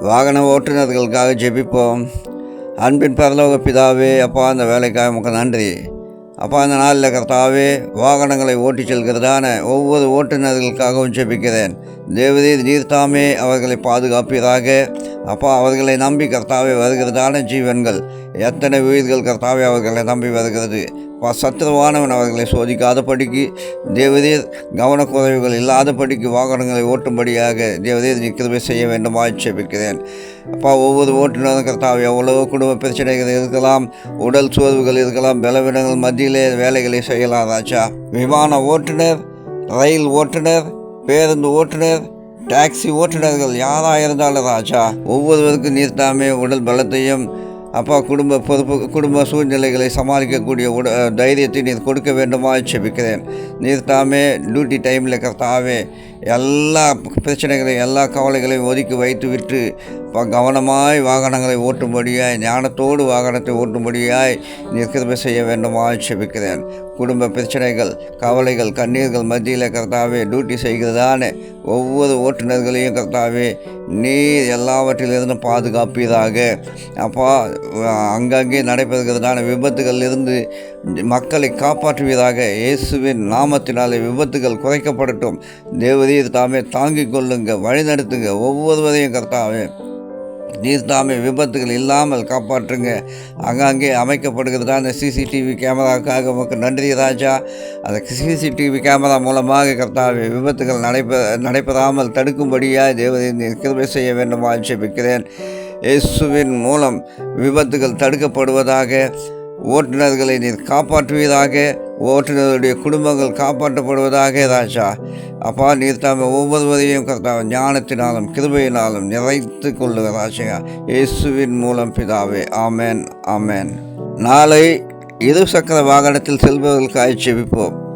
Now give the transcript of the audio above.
வாகன ஓட்டுநர்களுக்காக ஜெபிப்போம். அன்பின் பரலோக பிதாவே அப்பா அந்த வேலைக்காக உமக்கு நன்றி. அப்பா அந்த நாளில் கர்த்தாவே வாகனங்களை ஓட்டிச் செல்கிறதான ஒவ்வொரு ஓட்டுநர்களுக்காகவும் ஜெபிக்கிறேன். தேவதே நீர்த்தாமே அவர்களை பாதுகாப்பீராக. அப்பா அவர்களை நம்பி கர்த்தாவே வருகிறதான ஜீவன்கள் எத்தனை உயிர்கள் கர்த்தாவே அவர்களை நம்பி வருகிறது. சத்துருவானவன் அவர்களை சோதிக்காதபடிக்கு தேவதீர் கவனக்குறைவுகள் இல்லாதபடிக்கு வாகனங்களை ஓட்டும்படியாக தேவதீர் நீ செய்ய வேண்டுமாய் ஆட்சேபிக்கிறேன் அப்பா ஒவ்வொரு ஓட்டுநரும் கர்த்தாவே எவ்வளவோ குடும்ப பிரச்சனைகள் இருக்கலாம் உடல் சோர்வுகள் இருக்கலாம் பலவீனங்கள் மத்தியிலே வேலைகளை செய்யலாம் ராஜா. விமான ஓட்டுநர் ரயில் ஓட்டுநர் பேருந்து ஓட்டுநர் டாக்ஸி ஓட்டுநர்கள் யாராக இருந்தாலும் ராஜா ஒவ்வொருவருக்கும் நீர்த்தாமே உடல் பலத்தையும் அப்பா குடும்ப பொறுப்பு குடும்ப சூழ்நிலைகளை சமாளிக்கக்கூடிய உட தைரியத்தை நீர் கொடுக்க வேண்டுமா செபிக்கிறேன். நீர் தாமே டியூட்டி டைமில் கர்த்தாவே எல்லா பிரச்சனைகளையும் எல்லா கவலைகளையும் ஒதுக்கி வைத்து விட்டு ப- கவனமாய் வாகனங்களை ஓட்டும்படியாய் ஞானத்தோடு வாகனத்தை ஓட்டும்படியாய் நிற்கிறமை செய்ய வேண்டுமா செபிக்கிறேன். குடும்ப பிரச்சனைகள் கவலைகள் கண்ணீர்கள் மத்தியில் கர்த்தாவே டியூட்டி செய்கிறதான ஒவ்வொரு ஓட்டுநர்களையும் கர்த்தாவே நீர் எல்லாவற்றிலிருந்தும் பாதுகாப்பீராக. அப்பா அங்கங்கே நடைபெறுகிறதான விபத்துகளிலிருந்து மக்களை காப்பாற்றுவீராக. இயேசுவின் நாமத்தினாலே விபத்துகள் குறைக்கப்படட்டும். நீர் தாமே தாங்கிக் கொள்ளுங்க வழிநடத்துங்க. ஒவ்வொருவரையும் கர்த்தாவே நீர் தாமே விபத்துகள் இல்லாமல் காப்பாற்றுங்க. அங்கங்கே அமைக்கப்படுகிறதான சிசிடிவி கேமராவுக்காக உமக்கு நன்றி ராஜா. அந்த சிசிடிவி கேமரா மூலமாக கர்த்தாவே விபத்துகள் நடைபெற நடைபெறாமல் தடுக்கும்படியாக தேவதை நீர் கிருபை செய்ய வேண்டுமா ஆட்சேபிக்கிறேன். இயேசுவின் மூலம் விபத்துகள் தடுக்கப்படுவதாக ஓட்டுநர்களை நீர் காப்பாற்றுவதாக ஓட்டுநருடைய குடும்பங்கள் காப்பாற்றப்படுவதாக ராஜா. அப்பா நீர் தாம ஒவ்வொருவரையும் கர்த்தாவே ஞானத்தினாலும் கிருபையினாலும் நிறைத்து கொள்ளுக ராஜா. இயேசுவின் மூலம் பிதாவே. ஆமேன் ஆமேன். நாளை இரு சக்கர வாகனத்தில் செல்பவர்களுக்காக செபிப்போம்